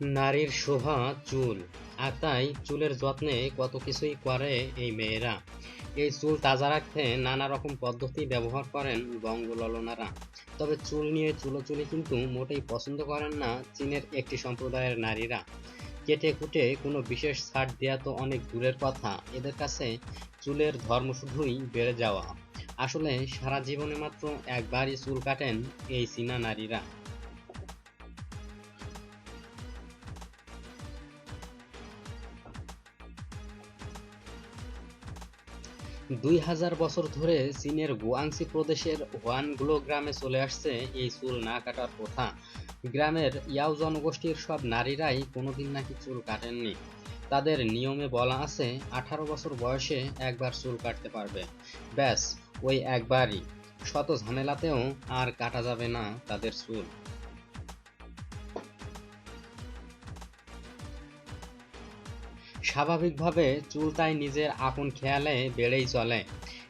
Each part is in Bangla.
নারীর শোভা চুল, আর তাই চুলের যত্নে কত কিছুই করে এই মেয়েরা। এই চুল তাজা রাখতে নানা রকম পদ্ধতি ব্যবহার করেন বঙ্গললনারা। তবে চুল নিয়ে চুলোচুলি কিন্তু মোটেই পছন্দ করেন না চীনের একটি সম্প্রদায়ের নারীরা। কেটে কুটে কোনো বিশেষ ছাড় দেওয়া তো অনেক দূরের কথা। এদের কাছে চুলের ধর্ম শুধুই বেড়ে যাওয়া। আসলে সারা জীবনে মাত্র একবারই চুল কাটেন এই চীনা নারীরা। দুই হাজার বছর ধরে চীনের গুয়াংসি প্রদেশের হোয়ানগুলো গ্রামে চলে আসছে এই চুল না কাটার প্রথা গ্রামের ইয়াও জনগোষ্ঠীর সব নারীরাই কোনোদিন নাকি চুল কাটেননি। তাদের নিয়মে বলা আছে, আঠারো বছর বয়সে একবার চুল কাটতে পারবে। ব্যাস, ওই একবারই। শত ঝামেলাতেও আর কাটা যাবে না তাদের চুল। স্বাভাবিকভাবে চুল তাই নিজের আপন খেয়ালে বেড়েই চলে।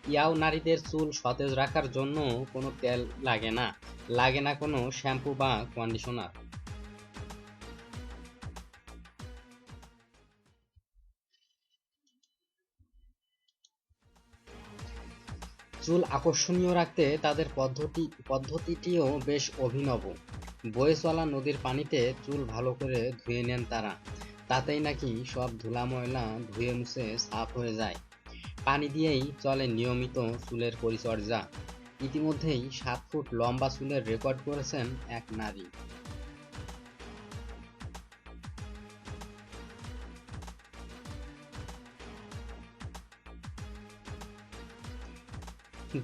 ইয়াও নারীদের চুল সতেজ রাখার জন্য কোনো তেল লাগে না। লাগে না কোনো শ্যাম্পু বা কন্ডিশনার। চুল আকর্ষণীয় রাখতে তাদের পদ্ধতি, পদ্ধতিটিও বেশ অভিনব। বয়ে চলা নদীর পানিতে চুল ভালো করে ধুয়ে নেন তারা। তাতেই নাকি সব ধুলা ময়লা ধুয়ে মুছে সাফ হয়ে যায়। পানি দিয়েই চলে নিয়মিত চুলের পরিচর্যা। ইতিমধ্যেই সাত ফুট লম্বা চুলের রেকর্ড করেছেন এক নারী।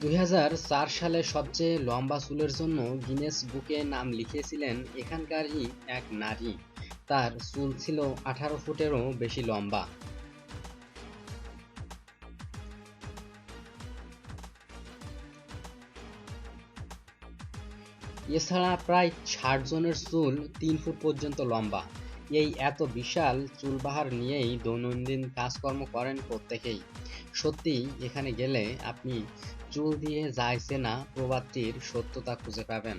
দুই হাজার চার সালে সবচেয়ে লম্বা চুলের জন্য গিনেস বুকে নাম লিখিয়েছিলেন এখানকারই এক নারী। তার চুল ছিল আঠারো ফুটেরও বেশি লম্বা। এছাড়া প্রায় ষাট জনের চুল তিন ফুট পর্যন্ত লম্বা। এই এত বিশাল চুলবাহার নিয়েই দৈনন্দিন কাজকর্ম করেন প্রত্যেকেই। সত্যি, এখানে গেলে আপনি চুল দিয়ে যাইছে না, প্রবাদটির সত্যতা খুঁজে পাবেন।